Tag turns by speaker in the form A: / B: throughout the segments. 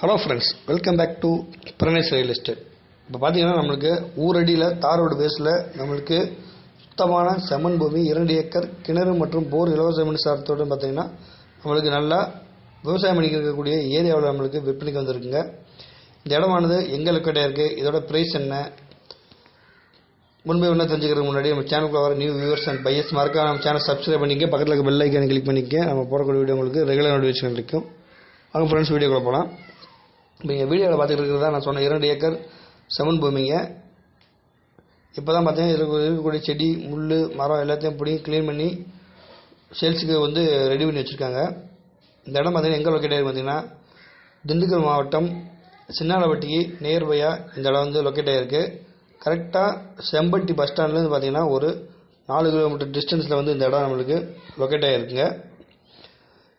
A: Hello friends welcome back to Pranesh real estate இப்போ பார்த்தீங்கன்னா நம்மளுக்கு ஊரடியில் தார் ரோடு பேஸில் நம்மளுக்கு சுத்தமான செம்மண் பூமி இரண்டு ஏக்கர் கிணறு மற்றும் போர் இலவச மின்சாரத்தோடு பார்த்தீங்கன்னா நம்மளுக்கு நல்லா விவசாயம் பண்ணிக்கக்கூடிய இருக்கக்கூடிய ஏரியாவில் நம்மளுக்கு விற்பனைக்கு வந்திருக்குங்க. இந்த இடமானது எங்கே லொக்கேட்டாக இருக்குது இதோட ப்ரைஸ் என்ன? முன்பே என்ன தெரிஞ்சுக்கிறதுக்கு முன்னாடி நம்ம சேனலுக்கு வர நியூ வியூவர்ஸ் அண்ட் பையஸ் மறக்காம நம்ம சேனல் சப்ஸ்கிரைப் பண்ணிக்க பக்கத்தில் இருக்க பெல் ஐக்கானை கிளிக் பண்ணிக்க நம்ம போடக்கூடிய வீடியோ உங்களுக்கு ரெகுலர் நோட்டிஃபிகேஷன் கிடைக்கும். அவங்க ஃப்ரெண்ட்ஸ் வீடியோக்குள்ள போகலாம் இப்போ நீங்கள் வீடியோவில் பார்த்துட்டு இருக்கிறதா நான் சொன்ன இரண்டு ஏக்கர் செமன் பூமிங்க. இப்போ தான் பார்த்தீங்கன்னா இருக்கக்கூடிய செடி முள் மரம் எல்லாத்தையும் பிடிங்கி க்ளீன் பண்ணி சேல்ஸுக்கு வந்து ரெடி பண்ணி வச்சுருக்காங்க. இந்த இடம் பார்த்தீங்கன்னா எங்கே லொக்கேட் ஆகிருக்கு பார்த்தீங்கன்னா திண்டுக்கல் மாவட்டம் சின்னாலப்பட்டிக்கு நேர்வையா இந்த இடம் வந்து லொக்கேட் ஆகிருக்கு கரெக்டாக செம்பட்டி பஸ் ஸ்டாண்ட்லேருந்து பார்த்தீங்கன்னா ஒரு நாலு கிலோமீட்டர் டிஸ்டன்ஸில் வந்து இந்த இடம் நம்மளுக்கு லொக்கேட் ஆகிருக்குங்க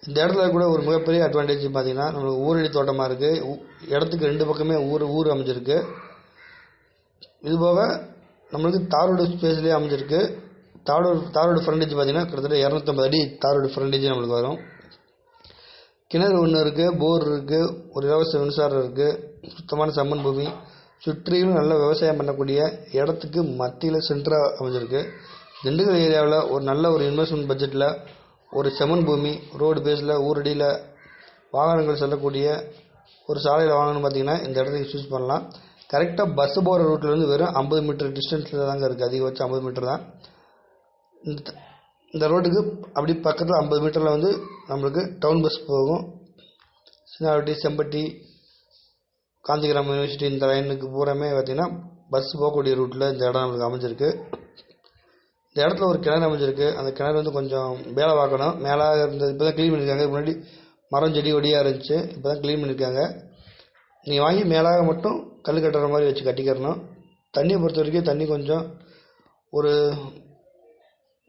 A: இந்த இடத்துல கூட ஒரு மிகப்பெரிய அட்வான்டேஜ் பார்த்தீங்கன்னா நம்மளுக்கு ஊரடி தோட்டமாக இருக்குது இடத்துக்கு ரெண்டு பக்கமே ஊர் ஊர் அமைஞ்சிருக்கு. இது போக நம்மளுக்கு தாரோடு ஸ்பேஸ்லேயே அமைஞ்சிருக்கு. தாரோடு தாரோடு ஃப்ரண்டேஜ் பார்த்தீங்கன்னா கிட்டத்தட்ட இரநூத்தம்பது அடி தாரோடு ஃப்ரண்டேஜ் நம்மளுக்கு வரும். கிணறு ஒன்று இருக்குது போர் இருக்குது ஒரு இலவச மின்சாரம் இருக்குது சுத்தமான சம்மன் பூமி. சுற்றிலும் நல்ல விவசாயம் பண்ணக்கூடிய இடத்துக்கு மத்தியில் சென்டராக அமைஞ்சிருக்கு. திண்டுக்கல் ஏரியாவில் ஒரு நல்ல ஒரு இன்வெஸ்ட்மெண்ட் பட்ஜெட்டில் ஒரு செமன் பூமி ரோடு பேஸில் ஊரடியில் வாகனங்கள் செல்லக்கூடிய ஒரு சாலையில் வாங்கணும்னு பார்த்தீங்கன்னா இந்த இடத்துக்கு சூஸ் பண்ணலாம். கரெக்டாக பஸ்ஸு போகிற ரூட்லேருந்து வெறும் ஐம்பது மீட்டர் டிஸ்டன்ஸில் தாங்க இருக்குது அதிகபட்சம் ஐம்பது மீட்டர் தான். இந்த இந்த ரோட்டுக்கு அப்படி பக்கத்தில் ஐம்பது மீட்டரில் வந்து நம்மளுக்கு டவுன் பஸ் போகும். சின்னாவட்டி செம்பட்டி காந்திகிராம் யூனிவர்சிட்டி இந்த லைனுக்கு பூராமே பார்த்திங்கன்னா பஸ் போகக்கூடிய ரூட்டில் இந்த இடம் நம்மளுக்கு அமைஞ்சிருக்கு. இந்த இடத்துல ஒரு கிணறு அமைஞ்சிருக்கு. அந்த கிணறு வந்து கொஞ்சம் வேலை பார்க்கணும். மேலே இருந்தது இப்போ தான் க்ளீன் பண்ணியிருக்காங்க இதுக்கு முன்னாடி மரம் செடி கொடியாக இருந்துச்சு. இப்போ தான் க்ளீன் பண்ணியிருக்காங்க நீங்கள் வாங்கி மேலாக மட்டும் கல் கட்டுற மாதிரி வச்சு கட்டிக்கிறணும். தண்ணியை பொறுத்த வரைக்கும் தண்ணி கொஞ்சம் ஒரு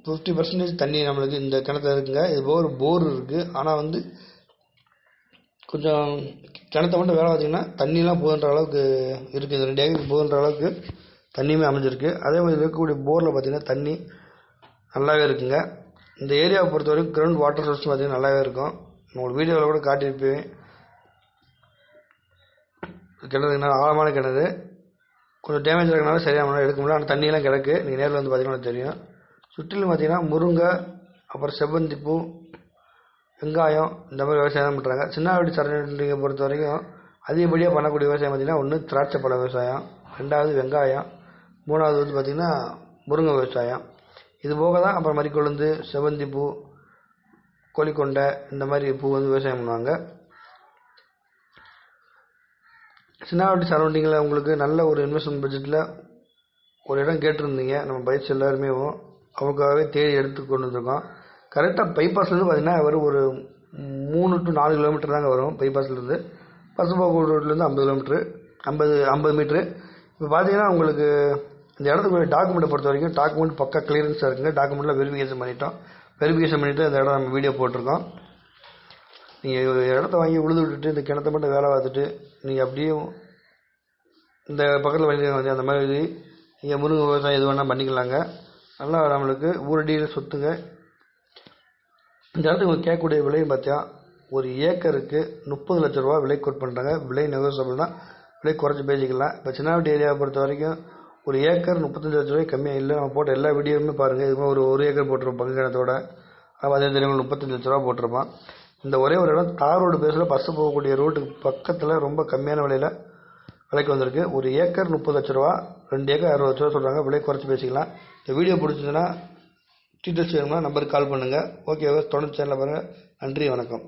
A: ஃபிஃப்டி பர்சன்டேஜ் தண்ணி நம்மளுக்கு இந்த கிணத்துல இருக்குங்க. இது போக ஒரு போர் இருக்குது ஆனால் வந்து கொஞ்சம் கிணத்த மட்டும் வேலை பார்த்தீங்கன்னா தண்ணிலாம் போகின்ற அளவுக்கு இருக்குது ரெண்டு ஏக்கருக்கு போகின்ற அளவுக்கு தண்ணியுமே அமைஞ்சிருக்கு. அதே மாதிரி இருக்கக்கூடிய போரில் பார்த்தீங்கன்னா தண்ணி நல்லாவே இருக்குங்க. இந்த ஏரியாவை பொறுத்த வரைக்கும் கிரவுண்ட் வாட்டர் சோர்ஸ் பார்த்தீங்கன்னா நல்லாவே இருக்கும். உங்களுக்கு வீடியோவில் கூட காட்டியிருப்பேன். கிணறு என்ன ஆழமான கிணறு. கொஞ்சம் டேமேஜ் இருக்கனால சரியாக எடுக்க முடியல. ஆனால் தண்ணியெல்லாம் கிடக்கு. நீங்கள் நேரில் வந்து பார்த்தீங்கன்னா தெரியும். சுற்றிலும் பார்த்தீங்கன்னா முருங்கை அப்புறம் செவ்வந்தி பூ வெங்காயம் இந்த மாதிரி விவசாயம் தான் பண்ணுறாங்க சின்னாவடி சரௌண்டிங்கை பொறுத்த வரைக்கும் அதிகப்படியாக பண்ணக்கூடிய விவசாயம் பார்த்திங்கன்னா ஒன்று திராட்சை பழ விவசாயம் ரெண்டாவது வெங்காயம் மூணாவது வந்து பார்த்திங்கன்னா முருங்கை விவசாயம். இது போக தான் அப்புறம் மறிக்கொழுந்து செவ்வந்தி பூ கோழிக்கொண்டை இந்த மாதிரி பூ வந்து விவசாயம் பண்ணுவாங்க. சின்னாவட்டி சரௌண்டிங்கில் உங்களுக்கு நல்ல ஒரு இன்வெஸ்ட்மெண்ட் பட்ஜெட்டில் ஒரு இடம் கேட்டிருந்தீங்க. நம்ம பயிற்சி எல்லாருமே அவங்களுக்காகவே தேடி எடுத்து கொண்டு வந்திருக்கோம். கரெக்டாக பைபாஸ்லேருந்து பார்த்தீங்கன்னா வெறும் ஒரு மூணு டு நாலு கிலோமீட்டர் தாங்க வரும் பைபாஸ்லேருந்து பசும்போக்கு ரோட்லேருந்து ஐம்பது கிலோமீட்ரு ஐம்பது ஐம்பது மீட்ரு இப்போ பார்த்தீங்கன்னா உங்களுக்கு இந்த இடத்துக்கு டாக்குமெண்ட்டை பொறுத்த வரைக்கும் டாக்குமெண்ட் பக்கா கிளியரன்ஸாக இருக்குங்க. டாக்குமெண்ட்டில் வெரிஃபிகேஷன் பண்ணிட்டோம். வெரிஃபிகேஷன் பண்ணிவிட்டு இந்த இடம் நம்ம வீடியோ போட்டிருக்கோம். நீங்கள் இடத்த வாங்கி உழுது விட்டுட்டு இந்த கிணத்த மட்டும் வேலை பார்த்துட்டு நீங்கள் அப்படியே இந்த பக்கத்தில் பண்ணிருக்காங்க அந்த மாதிரி நீங்கள் முருங்கை விவசாயம் எது வேணால் பண்ணிக்கலாங்க. நல்லா நம்மளுக்கு ஊரடியில் சொத்துங்க. இந்த இடத்துக்கு கேட்கக்கூடிய விலையும் பார்த்தா ஒரு ஏக்கருக்கு முப்பது லட்ச ரூபா விலை கோட் பண்ணுறாங்க விலை நெகோசபிள் தான் விலை குறைச்சி பேசிக்கலாம். இப்போ சின்னாவட்டி ஏரியாவை பொறுத்த வரைக்கும் ஒரு ஏக்கர் முப்பத்தஞ்சு லட்ச ரூபாய் கம்மியாக இல்லை. நம்ம போட்ட எல்லா வீடியோவுமே பாருங்கள் இதுமாதிரி ஒரு ஒரு ஏக்கர் போட்டிருப்போம் பங்கு கிணத்தோட. அதே தெரியும் முப்பத்தஞ்சு லட்ச ரூபா போட்டிருப்பான். இந்த ஒரே ஒரு இடம் தார் ரோடு பேஸில் பஸ்ஸு போகக்கூடிய ரோட்டுக்கு பக்கத்தில் ரொம்ப கம்மியான விலையில் விலைக்கு வந்திருக்கு. ஒரு ஏக்கர் முப்பது லட்ச ரூபா ரெண்டு ஏக்கர் அறுபது லட்ச ரூபா சொல்கிறாங்க விலை குறைச்சி பேசிக்கலாம். இந்த வீடியோ பிடிச்சதுன்னா டீட்டெயில்ஸ் வேணும்னா நம்பருக்கு கால் பண்ணுங்கள் ஓகே தொடர்ந்து சேனலில் பாருங்கள் நன்றி வணக்கம்.